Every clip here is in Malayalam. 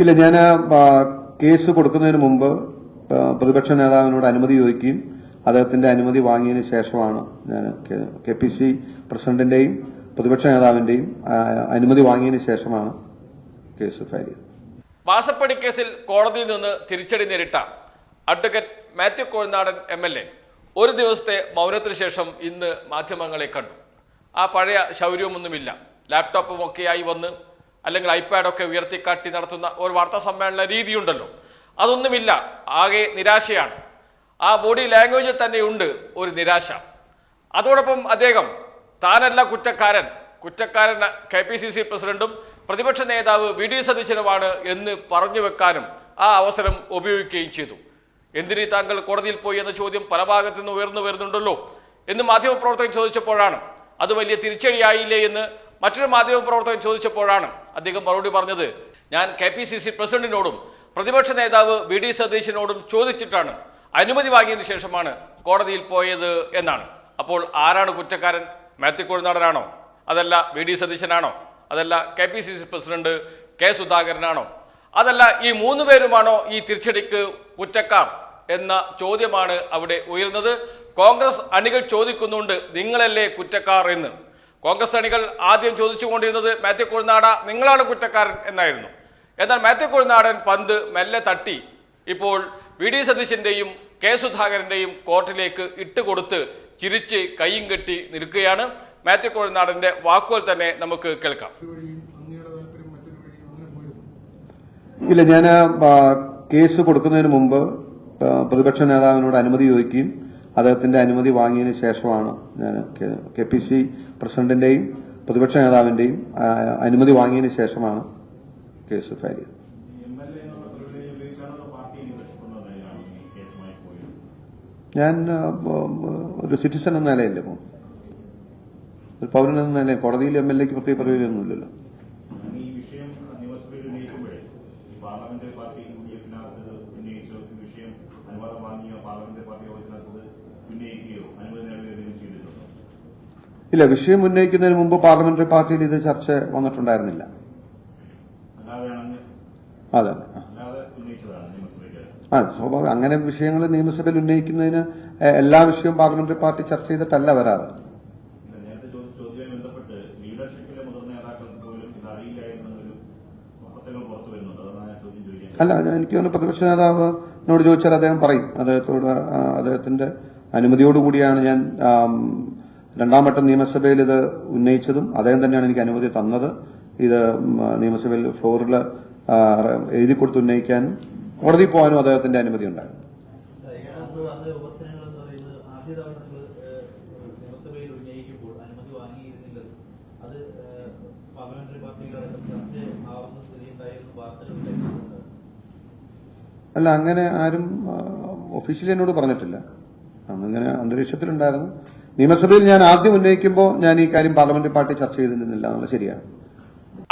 ഇല്ല ഞാൻ കേസ് കൊടുക്കുന്നതിന് മുമ്പ് പ്രതിപക്ഷ നേതാവിനോട് അനുമതി ചോദിക്കുകയും അദ്ദേഹത്തിന്റെ അനുമതി വാങ്ങിയതിന് ശേഷമാണ് ഞാൻ കെ പി സി പ്രസിഡന്റിന്റെയും പ്രതിപക്ഷ നേതാവിന്റെയും അനുമതി വാങ്ങിയതിന് ശേഷമാണ് കേസ് ഫയൽ ചെയ്തത്. മാസപ്പടി കേസിൽ കോടതിയിൽ നിന്ന് തിരിച്ചടി നേരിട്ട advocate Mathew Kozhinadan M L A ഒരു ദിവസത്തെ മൗനത്തിന് ശേഷം ഇന്ന് മാധ്യമങ്ങളെ കണ്ടു. ആ പഴയ ശൗര്യമൊന്നുമില്ല. ലാപ്ടോപ്പും ഒക്കെയായി വന്ന് അല്ലെങ്കിൽ ഐപാഡൊക്കെ ഉയർത്തിക്കാട്ടി നടത്തുന്ന ഒരു വാർത്താ സമ്മേളന രീതിയുണ്ടല്ലോ. അതൊന്നുമില്ല. ആകെ നിരാശയാണ്. ആ ബോഡി ലാംഗ്വേജിൽ തന്നെയുണ്ട് ഒരു നിരാശ. അതോടൊപ്പം അദ്ദേഹം താനല്ല കുറ്റക്കാരൻ. കുറ്റക്കാരൻ കെ പി സി സി പ്രസിഡന്റും പ്രതിപക്ഷ നേതാവ് വി ഡി സതീശനുമാണ് എന്ന് പറഞ്ഞു വെക്കാനും ആ അവസരം ഉപയോഗിക്കുകയും ചെയ്തു. എന്തിനു താങ്കൾ കോടതിയിൽ പോയി എന്ന ചോദ്യം പല ഭാഗത്തു നിന്ന് ഉയർന്നു വരുന്നുണ്ടല്ലോ എന്ന് മാധ്യമപ്രവർത്തകൻ ചോദിച്ചപ്പോഴാണ് അത് വലിയ തിരിച്ചടിയായില്ലേ എന്ന് മറ്റൊരു മാധ്യമപ്രവർത്തകൻ ചോദിച്ചപ്പോഴാണ് അദ്ദേഹം മറുപടി പറഞ്ഞത്. ഞാൻ കെ പി സി സി പ്രസിഡന്റിനോടും പ്രതിപക്ഷ നേതാവ് വി ഡി സതീശനോടും ചോദിച്ചിട്ടാണ്. അനുമതി വാങ്ങിയതിനു ശേഷമാണ് കോടതിയിൽ പോയത് എന്നാണ്. അപ്പോൾ ആരാണ് കുറ്റക്കാരൻ? മാത്യു കൊഴുനാടനാണോ അതല്ല വി ഡി സതീശനാണോ? അതല്ല K P C C president K സുധാകരനാണോ? അതല്ല ഈ മൂന്ന് പേരുമാണോ ഈ തിരിച്ചടിക്ക് കുറ്റക്കാർ എന്ന ചോദ്യമാണ് അവിടെ ഉയരുന്നത്. കോൺഗ്രസ് അണികൾ ചോദിക്കുന്നുണ്ട് നിങ്ങളല്ലേ കുറ്റക്കാർ എന്ന്. കോൺഗ്രസ് അണികൾ ആദ്യം ചോദിച്ചുകൊണ്ടിരുന്നത് മാത്യു കൊഴുനാട നിങ്ങളാണ് കുറ്റക്കാരൻ എന്നായിരുന്നു. എന്നാൽ മാത്യു കുഴിനാടൻ പന്ത് മെല്ലെ തട്ടി ഇപ്പോൾ വി ഡി സതീശന്റെയും കെ സുധാകരന്റെയും കോർട്ടിലേക്ക് ഇട്ടുകൊടുത്ത് ചിരിച്ച് കൈയും കെട്ടി നിൽക്കുകയാണ്. മാത്യു കൊഴുനാടന്റെ വാക്കുകൾ തന്നെ നമുക്ക് കേൾക്കാം. ഇല്ല ഞാൻ കേസ് കൊടുക്കുന്നതിന് മുമ്പ് പ്രതിപക്ഷ നേതാവിനോട് അനുമതി ചോദിക്കുകയും അദ്ദേഹത്തിന്റെ അനുമതി വാങ്ങിയതിന് ശേഷമാണ് ഞാൻ കെ പി സി പ്രസിഡന്റിന്റെയും പ്രതിപക്ഷ നേതാവിന്റെയും അനുമതി വാങ്ങിയതിന് ശേഷമാണ് കേസ് ഫയൽ ചെയ്തത്. ഞാൻ ഒരു സിറ്റിസൺ എന്ന നിലയല്ലേ പോകും ഒരു പൗരൻ എന്ന നിലയിൽ കോടതിയിൽ എം എൽ എക്ക് പ്രത്യേക പരിപാടിയൊന്നുമില്ലല്ലോ ഞാൻ ഈ വിഷയം നിയമസഭയിൽ ഉന്നയിക്കുമ്പോഴേ ഈ പാർലമെന്ററി പാർട്ടി യു ഡി എഫിനകത്ത് ഉന്നയിച്ചോ ഈ വിഷയം അനുവാദം വാങ്ങിയോ പാർലമെന്ററി പാർട്ടി യോഗത്തിനകത്ത് ഉന്നയിക്കുകയോ അനുമതി നേടുകയോ എന്തെങ്കിലും ചെയ്തിട്ടുണ്ടോ ഇല്ല വിഷയം ഉന്നയിക്കുന്നതിന് മുമ്പ് പാർലമെന്ററി പാർട്ടിയിൽ ഇത് ചർച്ച വന്നിട്ടുണ്ടായിരുന്നില്ല. അതെ. ആ. സ്വാഭാവികം. അങ്ങനെ വിഷയങ്ങൾ നിയമസഭയിൽ ഉന്നയിക്കുന്നതിന് എല്ലാ വിഷയവും പാർലമെന്ററി പാർട്ടി ചർച്ച ചെയ്തിട്ടല്ല വരാറ്. അല്ല എനിക്ക് തോന്നുന്നു പ്രതിപക്ഷ നേതാവിനോട് ചോദിച്ചാൽ അദ്ദേഹം പറയും. അദ്ദേഹത്തോട് അദ്ദേഹത്തിന്റെ അനുമതിയോടുകൂടിയാണ് ഞാൻ രണ്ടാം വട്ടം നിയമസഭയിൽ ഇത് ഉന്നയിച്ചതും അദ്ദേഹം തന്നെയാണ് എനിക്ക് അനുമതി തന്നത്. ഇത് നിയമസഭയിൽ ഫ്ലോറിൽ എഴുതി കൊടുത്ത് ഉന്നയിക്കാനും കോടതി പോകാനും അദ്ദേഹത്തിന്റെ അനുമതി ഉണ്ടായിരുന്നു. അല്ല അങ്ങനെ ആരും ഒഫീഷ്യലി എന്നോട് പറഞ്ഞിട്ടില്ല. അന്നിങ്ങനെ അന്തരീക്ഷത്തിലുണ്ടായിരുന്നു. നിയമസഭയിൽ ഞാൻ ആദ്യം ഉന്നയിക്കുമ്പോൾ ഞാൻ ഈ കാര്യം പാർലമെന്റ് പാർട്ടി ചർച്ച ചെയ്തിരുന്നില്ല. എന്നുള്ളത് ശരിയാണ്.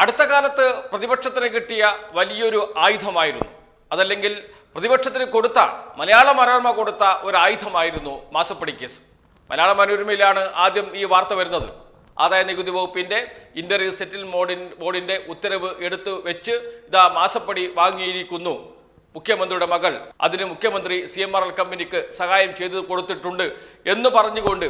അടുത്ത കാലത്ത് പ്രതിപക്ഷത്തിന് കിട്ടിയ വലിയൊരു ആയുധമായിരുന്നു. അതല്ലെങ്കിൽ പ്രതിപക്ഷത്തിന് കൊടുത്ത മലയാള മനോരമ കൊടുത്ത ഒരു ആയുധമായിരുന്നു മാസപ്പടി കേസ്. മലയാള മനോരമയിലാണ് ആദ്യം ഈ വാർത്ത വരുന്നത്. ആദായ നികുതി വകുപ്പിന്റെ ഇന്റർവ്യൂ സെറ്റിൽ മോഡിൻ ബോർഡിന്റെ ഉത്തരവ് എടുത്തു വെച്ച് ഇതാ മാസപ്പടി വാങ്ങിയിരിക്കുന്നു മുഖ്യമന്ത്രിയുടെ മകൾ. അതിന് മുഖ്യമന്ത്രി സി എം ആർ എൽ കമ്പനിക്ക് സഹായം ചെയ്തു കൊടുത്തിട്ടുണ്ട് എന്ന് പറഞ്ഞുകൊണ്ട്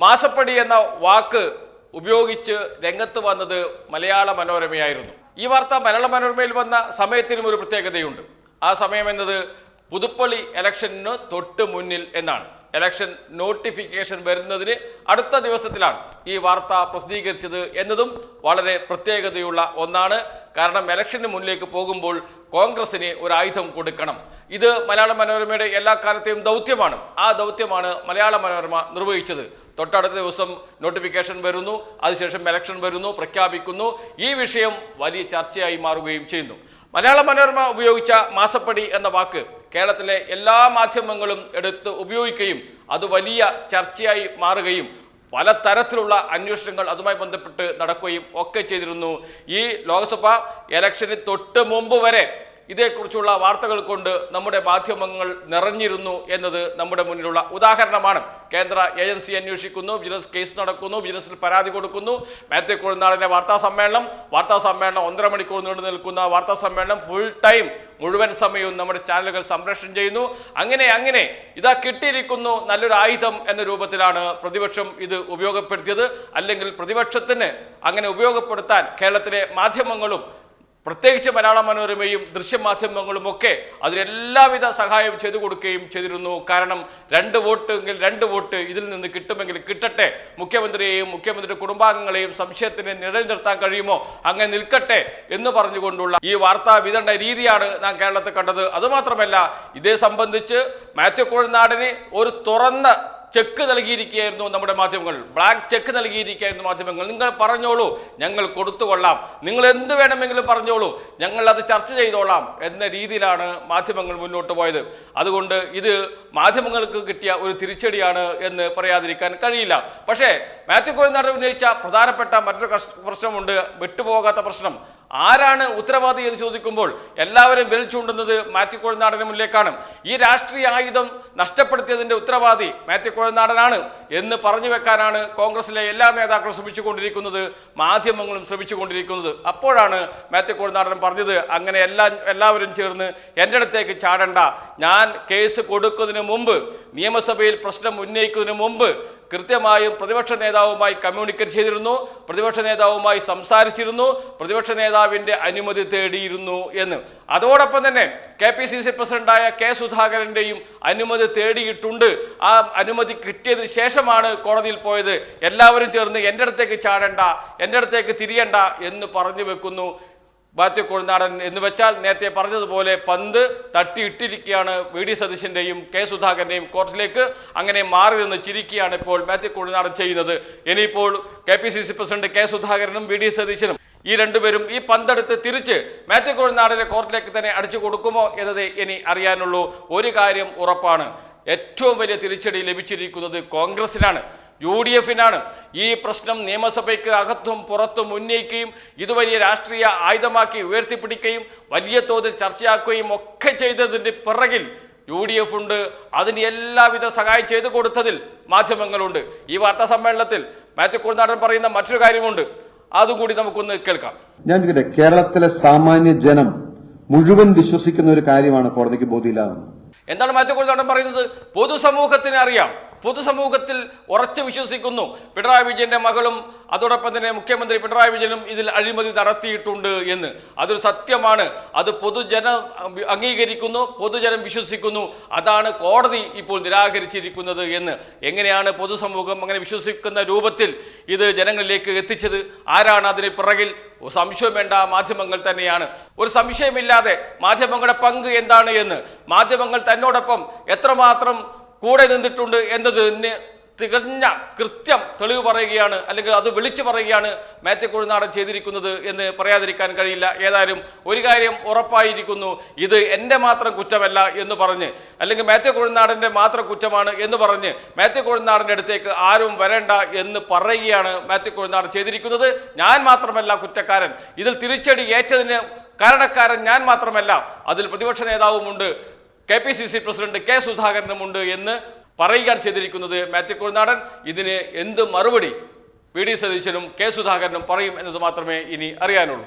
മാസപ്പടി എന്ന വാക്ക് ഉപയോഗിച്ച് രംഗത്ത് വന്നത് മലയാള മനോരമയായിരുന്നു. ഈ വാർത്ത മലയാള മനോരമയിൽ വന്ന സമയത്തിനും ഒരു പ്രത്യേകതയുണ്ട്. ആ സമയം എന്നത് പുതുപ്പള്ളി ഇലക്ഷന് തൊട്ട് മുന്നിൽ എന്നാണ്. ഇലക്ഷൻ നോട്ടിഫിക്കേഷൻ വരുന്നതിന് അടുത്ത ദിവസത്തിലാണ് ഈ വാർത്ത പ്രസിദ്ധീകരിച്ചത് എന്നതും വളരെ പ്രത്യേകതയുള്ള ഒന്നാണ്. കാരണം ഇലക്ഷന് മുന്നിലേക്ക് പോകുമ്പോൾ കോൺഗ്രസിന് ഒരു ആയുധം കൊടുക്കണം. ഇത് മലയാള മനോരമയുടെ എല്ലാ കാലത്തെയും ദൗത്യമാണ്. ആ ദൗത്യമാണ് മലയാള മനോരമ നിർവഹിച്ചത്. തൊട്ടടുത്ത ദിവസം നോട്ടിഫിക്കേഷൻ വരുന്നു. അതിനുശേഷം ഇലക്ഷൻ വരുന്നു പ്രഖ്യാപിക്കുന്നു. ഈ വിഷയം വലിയ ചർച്ചയായി മാറുകയും ചെയ്യുന്നു. മലയാള മനോരമ ഉപയോഗിച്ച മാസപ്പടി എന്ന വാക്ക് കേരളത്തിലെ എല്ലാ മാധ്യമങ്ങളും എടുത്ത് ഉപയോഗിക്കുകയും അത് വലിയ ചർച്ചയായി മാറുകയും പല തരത്തിലുള്ള അന്വേഷണങ്ങൾ അതുമായി ബന്ധപ്പെട്ട് നടക്കുകയും ഒക്കെ ചെയ്തിരുന്നു. ഈ ലോക്സഭ ഇലക്ഷന് തൊട്ട് മുമ്പ് വരെ ഇതേക്കുറിച്ചുള്ള വാർത്തകൾ കൊണ്ട് നമ്മുടെ മാധ്യമങ്ങൾ നിറഞ്ഞിരുന്നു എന്നത് നമ്മുടെ മുന്നിലുള്ള ഉദാഹരണമാണ്. കേന്ദ്ര ഏജൻസി അന്വേഷിക്കുന്നു വിജിലൻസ് കേസ് നടക്കുന്നു വിജിലൻസിൽ പരാതി കൊടുക്കുന്നു. മാത്യു കുഴനാടിന്റെ വാർത്താ സമ്മേളനം. വാർത്താ സമ്മേളനം ഒന്നര മണിക്കൂർ നീണ്ടു നിൽക്കുന്ന വാർത്താ സമ്മേളനം ഫുൾ ടൈം മുഴുവൻ സമയവും നമ്മുടെ ചാനലുകൾ സംപ്രേഷണം ചെയ്യുന്നു. അങ്ങനെ അങ്ങനെ ഇതാ കിട്ടിയിരിക്കുന്നു നല്ലൊരു ആയുധം എന്ന രൂപത്തിലാണ് പ്രതിപക്ഷം ഇത് ഉപയോഗപ്പെടുത്തിയത്. അല്ലെങ്കിൽ പ്രതിപക്ഷത്തിന് അങ്ങനെ ഉപയോഗപ്പെടുത്താൻ കേരളത്തിലെ മാധ്യമങ്ങളും പ്രത്യേകിച്ച് മലയാള മനോരമയും ദൃശ്യമാധ്യമങ്ങളും ഒക്കെ അതിനെല്ലാവിധ സഹായം ചെയ്തു കൊടുക്കുകയും ചെയ്തിരുന്നു. കാരണം രണ്ട് വോട്ട് എങ്കിൽ രണ്ട് വോട്ട് ഇതിൽ നിന്ന് കിട്ടുമെങ്കിൽ കിട്ടട്ടെ. മുഖ്യമന്ത്രിയെയും മുഖ്യമന്ത്രിയുടെ കുടുംബാംഗങ്ങളെയും സംശയത്തിനെ നിലനിർത്താൻ കഴിയുമോ? അങ്ങനെ നിൽക്കട്ടെ എന്ന് പറഞ്ഞുകൊണ്ടുള്ള ഈ വാർത്താ വിതരണ രീതിയാണ് നാം കേരളത്തിൽ കണ്ടത്. അതുമാത്രമല്ല ഇതേ സംബന്ധിച്ച് മാത്യു കോഴിനാടിന് ഒരു തുറന്ന ചെക്ക് നൽകിയിരിക്കുകയായിരുന്നു നമ്മുടെ മാധ്യമങ്ങൾ. ബ്ലാക്ക് ചെക്ക് നൽകിയിരിക്കുകയായിരുന്നു മാധ്യമങ്ങൾ. നിങ്ങൾ പറഞ്ഞോളൂ ഞങ്ങൾ കൊടുത്തുകൊള്ളാം നിങ്ങൾ എന്ത് വേണമെങ്കിലും പറഞ്ഞോളൂ ഞങ്ങൾ അത് ചർച്ച ചെയ്തോളാം എന്ന രീതിയിലാണ് മാധ്യമങ്ങൾ മുന്നോട്ട് പോയത്. അതുകൊണ്ട് ഇത് മാധ്യമങ്ങൾക്ക് കിട്ടിയ ഒരു തിരിച്ചടിയാണ് എന്ന് പറയാതിരിക്കാൻ കഴിയില്ല. പക്ഷേ മാത്യു കോഴിനാട് ഉന്നയിച്ച പ്രധാനപ്പെട്ട മറ്റൊരു പ്രശ്നമുണ്ട് വിട്ടുപോകാത്ത പ്രശ്നം. ആരാണ് ഉത്തരവാദി എന്ന് ചോദിക്കുമ്പോൾ എല്ലാവരും വിരൽ ചൂണ്ടുന്നത് മാത്യു കോഴിനാടന് മുന്നിലേക്കാണ്. ഈ രാഷ്ട്രീയ ആയുധം നഷ്ടപ്പെടുത്തിയതിന്റെ ഉത്തരവാദി മാത്യു കോഴിനാടനാണ് എന്ന് പറഞ്ഞു വെക്കാനാണ് കോൺഗ്രസിലെ എല്ലാ നേതാക്കളും ശ്രമിച്ചുകൊണ്ടിരിക്കുന്നത് മാധ്യമങ്ങളും ശ്രമിച്ചുകൊണ്ടിരിക്കുന്നത്. അപ്പോഴാണ് മാത്യു കോഴിനാടൻ പറഞ്ഞത് അങ്ങനെ എല്ലാ എല്ലാവരും ചേർന്ന് എന്റെ അടുത്തേക്ക് ചാടണ്ട. ഞാൻ കേസ് കൊടുക്കുന്നതിന് മുമ്പ് നിയമസഭയിൽ പ്രശ്നം ഉന്നയിക്കുന്നതിന് മുമ്പ് കൃത്യമായും പ്രതിപക്ഷ നേതാവുമായി കമ്മ്യൂണിക്കേറ്റ് ചെയ്തിരുന്നു പ്രതിപക്ഷ നേതാവുമായി സംസാരിച്ചിരുന്നു പ്രതിപക്ഷ നേതാവിന്റെ അനുമതി തേടിയിരുന്നു എന്ന്. അതോടൊപ്പം തന്നെ കെ പി സി സി പ്രസിഡന്റായ കെ സുധാകരന്റെയും അനുമതി തേടിയിട്ടുണ്ട്. ആ അനുമതി കിട്ടിയതിന് ശേഷമാണ് കോടതിയിൽ പോയത്. എല്ലാവരും ചേർന്ന് എന്റെ അടുത്തേക്ക് ചാടണ്ട എന്റെ അടുത്തേക്ക് തിരിയണ്ട എന്ന് പറഞ്ഞു വെക്കുന്നു. മാത്യു കോഴിനാടൻ എന്ന് വെച്ചാൽ നേരത്തെ പറഞ്ഞതുപോലെ പന്ത് തട്ടിയിട്ടിരിക്കുകയാണ് വി ഡി സതീശന്റെയും കെ സുധാകരന്റെയും കോർട്ടിലേക്ക്. അങ്ങനെ മാറി നിന്ന് ചിരിക്കുകയാണ് ഇപ്പോൾ മാത്യു കോഴിനാടൻ ചെയ്യുന്നത്. ഇനിയിപ്പോൾ K P C C president K സുധാകരനും വി ഡി സതീശനും ഈ രണ്ടുപേരും ഈ പന്തെടുത്ത് തിരിച്ച് മാത്യു കോഴിനാടിനെ കോർട്ടിലേക്ക് തന്നെ അടിച്ചു കൊടുക്കുമോ എന്നത് ഇനി അറിയാനുള്ളൂ. ഒരു കാര്യം ഉറപ്പാണ്. ഏറ്റവും വലിയ തിരിച്ചടി ലഭിച്ചിരിക്കുന്നത് കോൺഗ്രസിനാണ്. U D എഫിനാണ്. ഈ പ്രശ്നം നിയമസഭയ്ക്ക് അകത്തും പുറത്തും ഉന്നയിക്കുകയും ഇത് വലിയ രാഷ്ട്രീയ ആയുധമാക്കി ഉയർത്തിപ്പിടിക്കുകയും വലിയ തോതിൽ ചർച്ചയാക്കുകയും ഒക്കെ ചെയ്തതിന്റെ പിറകിൽ യു ഡി എഫ് ഉണ്ട്. അതിന് എല്ലാവിധ സഹായം ചെയ്തു കൊടുത്തതിൽ മാധ്യമങ്ങളുണ്ട്. ഈ വാർത്താ സമ്മേളനത്തിൽ മാത്യു കുറുനാടൻ പറയുന്ന മറ്റൊരു കാര്യമുണ്ട്. അതും കൂടി നമുക്കൊന്ന് കേൾക്കാം. ഞാൻ കേരളത്തിലെ സാമാന്യ ജനം മുഴുവൻ വിശ്വസിക്കുന്ന ഒരു കാര്യമാണ് കോടതിക്ക് ബോധ്യമില്ലാതെ എന്താണ് മാത്യു കുറുനാടൻ പറയുന്നത്? പൊതുസമൂഹത്തിന് അറിയാം. പൊതുസമൂഹത്തിൽ ഉറച്ചു വിശ്വസിക്കുന്നു. പിണറായി വിജയന്റെ മകളും അതോടൊപ്പം തന്നെ മുഖ്യമന്ത്രി പിണറായി വിജയനും ഇതിൽ അഴിമതി നടത്തിയിട്ടുണ്ട് എന്ന്. അതൊരു സത്യമാണ്. അത് പൊതുജനം അംഗീകരിക്കുന്നു പൊതുജനം വിശ്വസിക്കുന്നു. അതാണ് കോടതി ഇപ്പോൾ നിരാകരിച്ചിരിക്കുന്നത് എന്ന്. എങ്ങനെയാണ് പൊതുസമൂഹം അങ്ങനെ വിശ്വസിക്കുന്ന രൂപത്തിൽ ഇത് ജനങ്ങളിലേക്ക് എത്തിച്ചത്? ആരാണ് അതിന് പിറകിൽ? സംശയം വേണ്ട മാധ്യമങ്ങൾ തന്നെയാണ്. ഒരു സംശയമില്ലാതെ മാധ്യമങ്ങളുടെ പങ്ക് എന്താണ് എന്ന്? മാധ്യമങ്ങൾ തന്നോടൊപ്പം എത്രമാത്രം കൂടെ നിന്നിട്ടുണ്ട് എന്നതിന് തികഞ്ഞ കൃത്യം തെളിവ് പറയുകയാണ്. അല്ലെങ്കിൽ അത് വിളിച്ചു പറയുകയാണ് മാത്യു കുഴിനാടൻ ചെയ്തിരിക്കുന്നത് എന്ന് പറയാതിരിക്കാൻ കഴിയില്ല. ഏതായാലും ഒരു കാര്യം ഉറപ്പായിരിക്കുന്നു. ഇത് എന്റെ മാത്രം കുറ്റമല്ല എന്ന് പറഞ്ഞ് അല്ലെങ്കിൽ മാത്യു കുഴിനാടന്റെ മാത്രം കുറ്റമാണ് എന്ന് പറഞ്ഞ് മാത്യു കുഴിനാടന്റെ അടുത്തേക്ക് ആരും വരേണ്ട എന്ന് പറയുകയാണ് മാത്യു കുഴിനാടൻ ചെയ്തിരിക്കുന്നത്. ഞാൻ മാത്രമല്ല കുറ്റക്കാരൻ. ഇതിൽ തിരിച്ചടി ഏറ്റതിന് കാരണക്കാരൻ ഞാൻ മാത്രമല്ല. അതിൽ പ്രതിപക്ഷ നേതാവുമുണ്ട്. K P C C president K സുധാകരനുമുണ്ട് എന്ന് പറയുകയാണ് ചെയ്തിരിക്കുന്നത് മാത്യു കുഴുനാടൻ ഇതിന് എന്ത് മറുപടി വി ഡി സതീശനും കെ സുധാകരനും പറയും എന്നത് മാത്രമേ ഇനി അറിയാനുള്ളൂ.